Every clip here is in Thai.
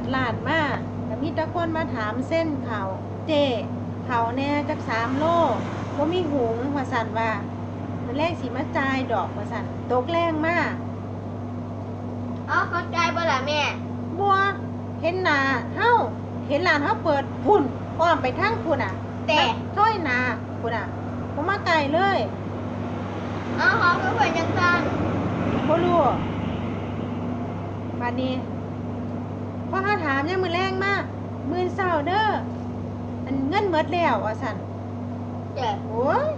ดร้านมาก็มีแตะคนมาถามเส้นเขาเจเขาแน่จักสามโลบ่มีหุงว่าสั่นว่ามันแรกสิมาจ่ายดอกว่าสั่นตกแรงมากอ๋อเข้าใจบ่ล่ะแม่บัวเห็นหน้าเฮาเห็นร้านเฮาเปิดพุ่นอ้อมไปทางพุ่นอะ แต่ถ้อยหนาพุ่นอะบ่มาไกลเลยอ๋อเขาก็เปิดจังซันบ่รู้บัดนี้ พอเฮาถามยังมื้อแรงมามื้อเช้าเด้ออันเงินหมดแล้วว่าซั่นแต่โอ้ย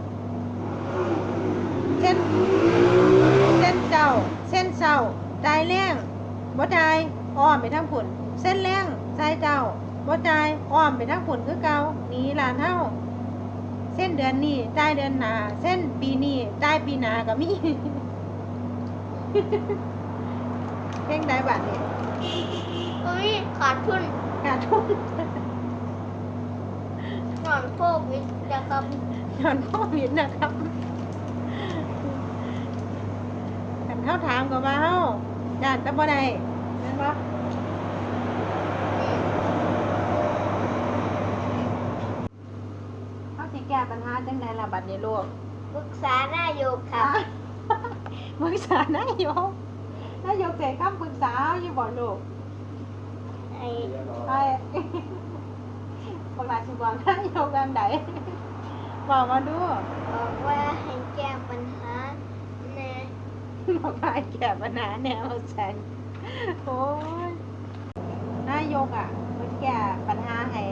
เส้นเส้นเจ้าเส้นเศร้าจ่ายแรงบ่จ่ายอ้อมไปทางผุนเส้นแรงจ่ายเจ้าบ่จ่ายอ้อมไปทางผุนคือเก่าหนีหลานเฮาเส้นเดือนนี้จ่ายเดือนหน้าเส้นปีนี้จ่ายปีหน้าก็มี เพ่งได้บัดนี้เฮ้ยขาดทุนขาดทุนนอนโควิดนะครับย้อนโควิดนะครับกันเข้าถามกับว่าเฮาญาติแต่บ่ได้แม่นบ่เขาสิแก้ปัญหาจังไดล่ะบัดนี้ลูกปรึกษานายกครับปรึกษานายก นายกเสกคำปรึกษาอยู่บ่ลูกไอ้ไปบอกหลานสิบอกนายกอันใดบอกมาดูบอกว่าให้แก้ปัญหาแน่บอกว่าให้แก้ปัญหาแนวแสนโอ้ยนายกอะมันแก้ปัญหาให้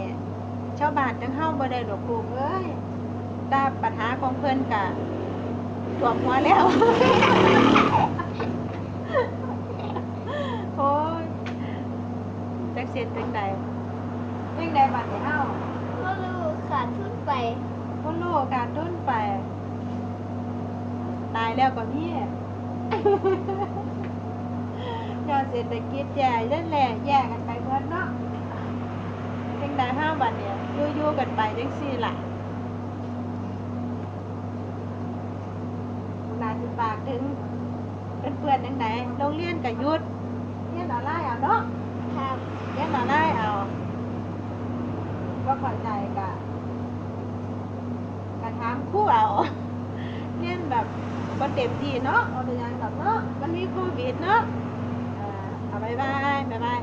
ชาวบ้านจังเฮาบ่ได้ดอกลูกเอ้ยแต่ปัญหาของเพิ่นกะท่วมหัวแล้ว โอ้ย จักเสียจังใดจังใดบัดนี้เฮาก็รู้ขาดทุนไปคนลูกการต้นไป ตายแล้วก็มียอดเศรษฐกิจแย่นั่นแหละแย่กันไปเพื่อนเนาะจังใดห้าบัดเนี่ยอยู่ๆกันไปจังซี่ล่ะนายสิฝากถึงเพื่อนๆจังใดโรงเรียนก็หยุดเรียนออนไลน์เอาเนาะ ครับ เรียนออนไลน์เอา ก็เข้าใจกะกะถามคู่เอาเรียนแบบบ่เต็มที่เนาะเอาเป็นหยังดอกเนาะมันมีโควิดเนาะเอาบายบายบายบาย